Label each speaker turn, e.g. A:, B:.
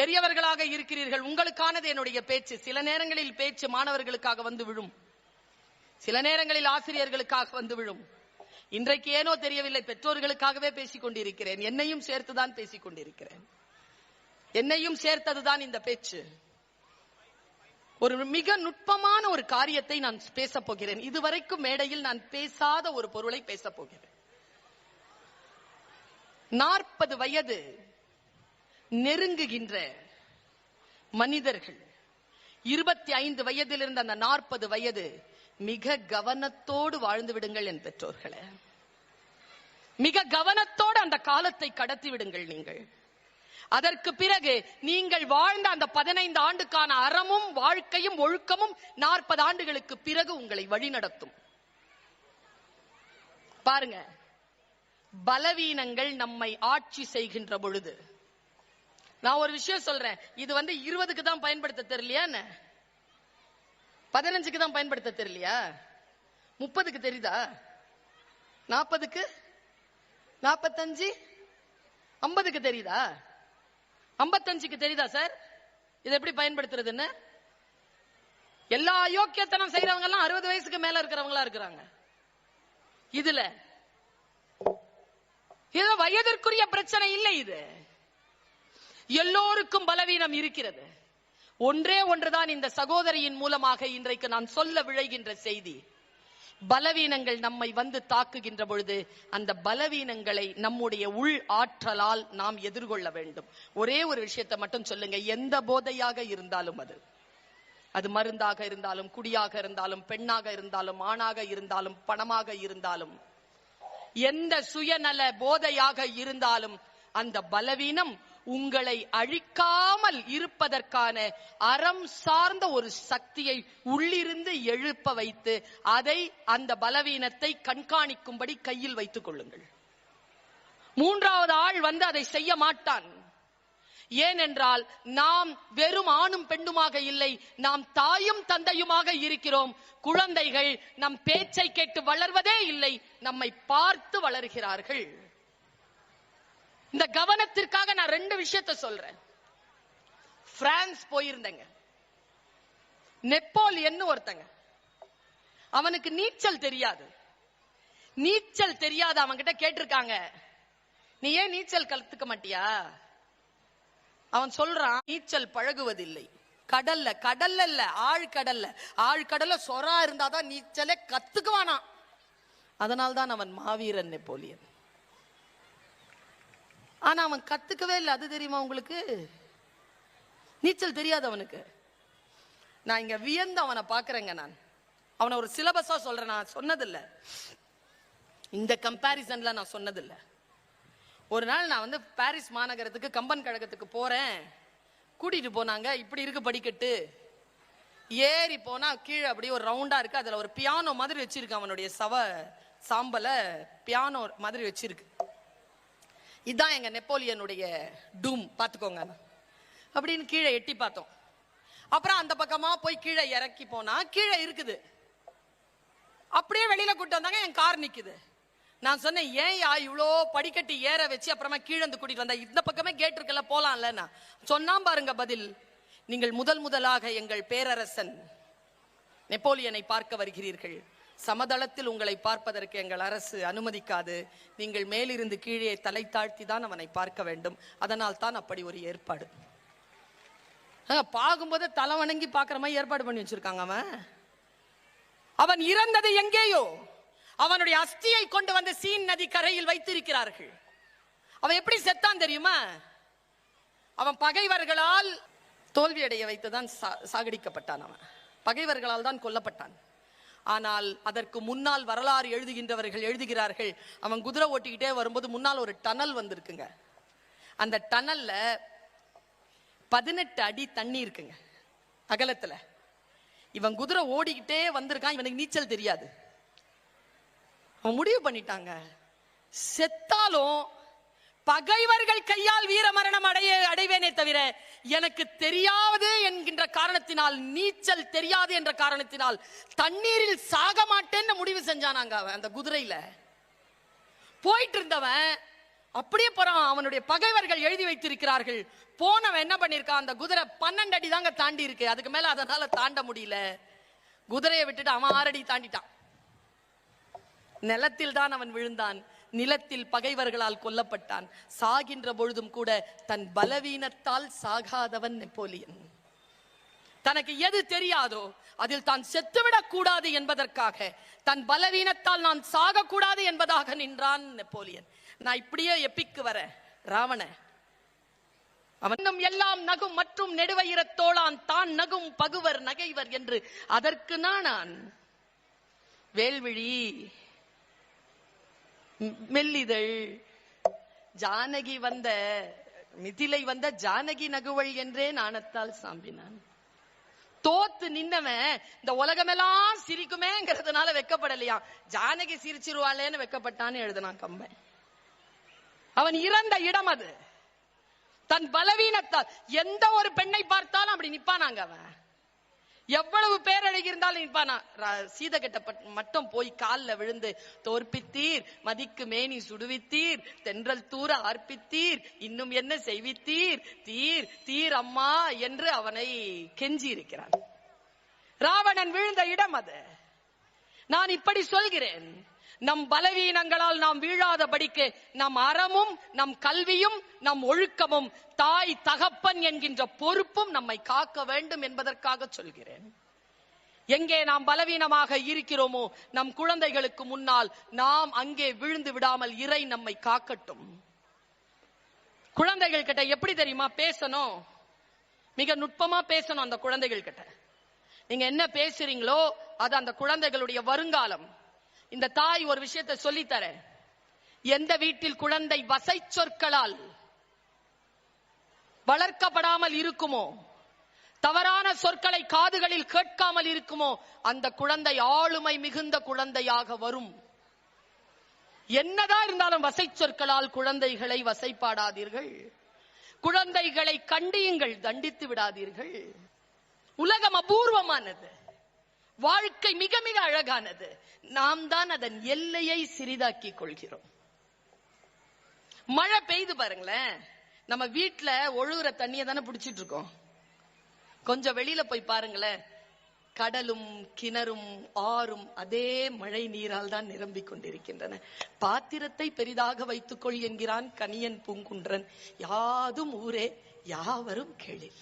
A: பெரியவர்களாக இருக்கிறீர்கள். உங்களுக்கானது என்னுடைய பேச்சு. சில நேரங்களில் பேச்சு மாணவர்களுக்காக வந்து விழும். சில நேரங்களில் ஆசிரியர்களுக்காக வந்து விழும். இன்றைக்கு ஏனோ தெரியவில்லை பெற்றோர்களுக்காகவே பேசிக் கொண்டிருக்கிறேன். என்னையும் சேர்த்துதான் பேசிக் கொண்டிருக்கிறேன். என்னையும் சேர்த்ததுதான் இந்த பேச்சு. ஒரு மிக நுட்பமான ஒரு காரியத்தை நான் பேச போகிறேன். இதுவரைக்கும் மேடையில் நான் பேசாத ஒரு பொருளை பேச போகிறேன். நாற்பது வயது நெருங்குகின்ற மனிதர்கள். இருபத்தி ஐந்து வயதில் இருந்த அந்த நாற்பது வயது மிக கவனத்தோடு வாழ்ந்து விடுங்கள் என் பெற்றோர்களே. மிக கவனத்தோடு அந்த காலத்தை கடத்தி விடுங்கள் நீங்கள். அதற்கு பிறகு நீங்கள் வாழ்ந்த அந்த பதினைந்து ஆண்டுக்கான அறமும் வாழ்க்கையும் ஒழுக்கமும் நாற்பது ஆண்டுகளுக்கு பிறகு உங்களை வழிநடத்தும். பாருங்க பலவீனங்கள் நம்மை ஆட்சி செய்கின்ற பொழுது நான் ஒரு விஷயம் சொல்றேன். இது வந்து இருபதுக்கு தான் பயன்படுத்த தெரியலையா என்ன? பதினஞ்சுக்கு தான் பயன்படுத்த தெரியலையா? முப்பதுக்கு தெரியுதா? நாற்பதுக்கு நாற்பத்தஞ்சு ஐம்பதுக்கு தெரியுதா? ஐம்பத்தஞ்சுக்கு தெரியுதா சார்? இது எப்படி பயன்படுத்துறதுன்னு எல்லா அயோக்கியத்தனம் செய்யறவங்க எல்லாம் அறுபது வயசுக்கு மேல இருக்கிறவங்களா இருக்கிறாங்க. இதுல. இது வயதிற்குரிய பிரச்சனை இல்லை இது. எல்லோருக்கும் பலவீனம் இருக்கிறது. ஒன்றே ஒன்றுதான் இந்த சகோதரியின் மூலமாக இன்றைக்கு நான் சொல்ல விழைகின்ற செய்தி. பலவீனங்கள் நம்மை வந்து தாக்குகின்ற பொழுது அந்த பலவீனங்களை நம்முடைய உள் ஆற்றலால் நாம் எதிர்கொள்ள வேண்டும். ஒரே ஒரு விஷயத்தை மட்டும் சொல்லுங்க எந்த போதையாக இருந்தாலும் அது. அது மருந்தாக இருந்தாலும் குடியாக இருந்தாலும் பெண்ணாக இருந்தாலும் ஆணாக இருந்தாலும் பணமாக இருந்தாலும் எந்த சுயநல போதையாக இருந்தாலும் அந்த பலவீனம் உங்களை அழிக்காமல் இருப்பதற்கான அறம் சார்ந்த ஒரு சக்தியை உள்ளிருந்து எழுப்ப வைத்து அதை அந்த பலவீனத்தை கண்காணிக்கும்படி கையில் வைத்துக் கொள்ளுங்கள். மூன்றாவது ஆள் வந்து அதை செய்ய மாட்டான். ஏனென்றால் நாம் வெறும் ஆணும் பெண்ணுமாக இல்லை நாம் தாயும் தந்தையுமாக இருக்கிறோம். குழந்தைகள் நம் பேச்சை கேட்டு வளர்வதே இல்லை நம்மை பார்த்து வளர்கிறார்கள். இந்த கவனத்திற்காக நான் ரெண்டு விஷயத்தை சொல்றேன். பிரான்ஸ் போயிருந்தேங்க. நெப்போலியன் ஒருத்தங்க. அவனுக்கு நீச்சல் தெரியாது. நீச்சல் தெரியாது அவன்கிட்ட கேட்டிருக்காங்க. நீ ஏன் நீச்சல் கத்துக்க மாட்டியா? அவன் சொல்றான் நீச்சல் பழகுவதில்லை. கடல்ல கடல்ல இல்ல ஆழ்கடல்ல. ஆழ்கடல்ல சொரா இருந்தாதான் நீச்சலே கத்துக்குவானா அதனால்தான் அவன் மாவீரன் நெப்போலியன். ஆனா அவன் கத்துக்கவே இல்லை. அது தெரியுமா உங்களுக்கு? நீச்சல் தெரியாது அவனுக்கு. நான் இங்க வியந்து அவனை பாக்குறேங்க நான். அவனை ஒரு சிலபஸா சொல்றேன். நான் சொன்னதில்லை. இந்த கம்பேரிசனில் நான் சொன்னதில்லை. ஒரு நாள் நான் வந்து பாரிஸ் மாநகரத்துக்கு கம்பன் கழகத்துக்கு போறேன். கூட்டிட்டு போனாங்க. இப்படி இருக்கு படிக்கட்டு. ஏறி போனா கீழே அப்படியே ஒரு ரவுண்டா இருக்கு. அதுல ஒரு பியானோ மாதிரி வச்சிருக்கு அவனுடைய சவ சாம்பலை. பியானோ மாதிரி வச்சிருக்கு. இதுதான் எங்கள் நெப்போலியனுடைய டூம் பார்த்துக்கோங்க. அப்படின்னு கீழே எட்டி பார்த்தோம். அப்புறம் அந்த பக்கமாக போய் கீழே இறக்கி போனால் கீழே இருக்குது. அப்படியே வெளியில் கூட்டு வந்தாங்க என் கார் நிற்குது நான் சொன்னேன் ஏன் யா இவ்வளோ படிக்கட்டி ஏற வச்சு அப்புறமா கீழே வந்து கூட்டிட்டு வந்தா? இந்த பக்கமே கேட் இருக்குல்ல போலாம்ல நான். சொன்னான் பாருங்க பதில் நீங்கள் முதல் முதலாக எங்கள் பேரரசன் நெப்போலியனை பார்க்க வருகிறீர்கள். சமதளத்தில் உங்களை பார்ப்பதற்கு எங்கள் அரசு அனுமதிக்காது. நீங்கள் மேலிருந்து கீழே தலை தாழ்த்தி தான் அவனை பார்க்க வேண்டும். அதனால் தான் அப்படி ஒரு ஏற்பாடு. ஆ, பார்க்கும்போது தலை வணங்கி பார்க்குற மாதிரி ஏற்பாடு பண்ணி வச்சிருக்காங்க அவன். அவன் இறந்தது எங்கேயோ? அவனுடைய அஸ்தியை கொண்டு வந்து சீன் நதி கரையில் வைத்திருக்கிறார்கள். அவன் எப்படி செத்தான் தெரியுமா? அவன் பகைவர்களால் தோல்வியடைய வைத்துதான் சா- சாகடிக்கப்பட்டான் அவன். பகைவர்களால் தான் கொல்லப்பட்டான். ஆனால் அதற்கு முன்னால் வரலாறு எழுதுகின்றவர்கள் எழுதுகிறார்கள். அவன் குதிரை ஓட்டிக்கிட்டே வரும்போது முன்னால் ஒரு டனல் வந்திருக்குங்க. அந்த டனல்ல பதினெட்டு அடி தண்ணி இருக்குங்க. அகலத்துல. இவன் குதிரை ஓடிக்கிட்டே வந்திருக்கான். இவனுக்கு நீச்சல் தெரியாது. அவன் முடிவு பண்ணிட்டாங்க. செத்தாலும் பகைவர்கள் கையால் வீர மரணம் அடைய அடைவேனே தவிர எனக்கு தெரியாது என்கின்ற காரணத்தினால் நீச்சல் தெரியாது என்ற காரணத்தினால் தண்ணீரில் சாக மாட்டேன்னு முடிவு செஞ்சானாங்க அவன் அந்த குதிரையில. போயிட்டு இருந்தவன் அப்படியே போறான். அவனுடைய பகைவர்கள் எழுதி வைத்திருக்கிறார்கள். போனவன் என்ன பண்ணிருக்கான்? அந்த குதிரை பன்னெண்டு அடி தாங்க தாண்டி இருக்கு. அதுக்கு மேல அதனால தாண்ட முடியல. குதிரையை விட்டுட்டு அவன் ஆறடி தாண்டிட்டான். நிலத்தில் தான் அவன் விழுந்தான். நிலத்தில் பகைவர்களால் கொல்லப்பட்டான். சாகின்ற பொழுதும் கூட தன் பலவீனத்தால் சாகாதவன் நெப்போலியன். தனக்கு எது தெரியாதோ அதில் தான் செத்துவிடக் கூடாது என்பதற்காக தன் பலவீனத்தால் நான் சாகக்கூடாது என்பதாக நின்றான் நெப்போலியன். நான் இப்படியே எப்பிக்கு வர ராவண? அவனும் எல்லாம் நகும் மற்றும் நெடுவயிரத் தோளான் தான் நகும் பகுவர் நகைவர் என்று அதற்கு நான் வேல்விழி மெல்லிதழ். ஜானகி வந்த மிதிலை வந்த ஜானகி நகுவள் என்றே நாணத்தால் சாம்பினான். தோத்து நின்னவன் இந்த உலகமெல்லாம் சிரிக்குமேங்கிறதுனால வெக்கப்படலையா? ஜானகி சிரிச்சிருவாளேன்னு வெக்கப்பட்டான்னு எழுதினான் கம்பன். அவன் இறந்த இடம் அது. தன் பலவீனத்தால் எந்த ஒரு பெண்ணை பார்த்தாலும் அப்படி நிப்பானாங்க அவன். எவ்வளவு பேரழகி இருந்தாலும் நிப்பானா ர- பட்- மட்டும் போய் கால்ல விழுந்து தோற்பித்தீர் மதிக்கு மேனி சுடுவித்தீர் தென்றல் தூர ஆர்ப்பித்தீர் இன்னும் என்ன செய்வித்தீர் தீர் தீர் அம்மா என்று அவனை கெஞ்சி இருக்கிறான் ராவணன் விழுந்த இடம் அது. நான் இப்படி சொல்கிறேன். நம் பலவீனங்களால் நாம் வீழாதபடிக்கு நம் அறமும் நம் கல்வியும் நம் ஒழுக்கமும் தாய் தகப்பன் என்கின்ற பொறுப்பும் நம்மை காக்க வேண்டும் என்பதற்காக சொல்கிறேன். எங்கே நாம் பலவீனமாக இருக்கிறோமோ நம் குழந்தைகளுக்கு முன்னால் நாம் அங்கே விழுந்து விடாமல் இறை நம்மை காக்கட்டும். குழந்தைகள் கிட்ட எப்படி தெரியுமா பேசணும்? மிக நுட்பமா பேசணும் அந்த குழந்தைகள் கிட்ட நீங்க என்ன பேசுறீங்களோ அது அந்த குழந்தைகளுடைய வருங்காலம். இந்த தாய் ஒரு விஷயத்தை சொல்லித்தர. எந்த வீட்டில் குழந்தை வசை சொற்களால் வளர்க்கப்படாமல் இருக்குமோ தவறான சொற்களை காதுகளில் கேட்காமல் இருக்குமோ அந்த குழந்தை ஆளுமை மிகுந்த குழந்தையாக வரும். என்னதான் இருந்தாலும் வசை சொற்களால் குழந்தைகளை வசைப்பாடாதீர்கள். குழந்தைகளை கண்டியுங்கள் தண்டித்து விடாதீர்கள். உலகம் அபூர்வமானது. வாழ்க்கை மிக மிக அழகானது. நாம் தான் அதன் எல்லையை சிறிதாக்கி கொள்கிறோம். மழை பெய்து பாருங்களேன். நம்ம வீட்டுல ஒழுகுற தண்ணியை தானே பிடிச்சிட்டு இருக்கோம். கொஞ்சம் வெளியில போய் பாருங்களேன். கடலும் கிணறும் ஆறும் அதே மழை நீரால் தான் நிரம்பிக் கொண்டிருக்கின்றன. பாத்திரத்தை பெரிதாக வைத்துக்கொள் என்கிறான் கனியன் பூங்குன்றன். யாதும் ஊரே யாவரும் கேளில்.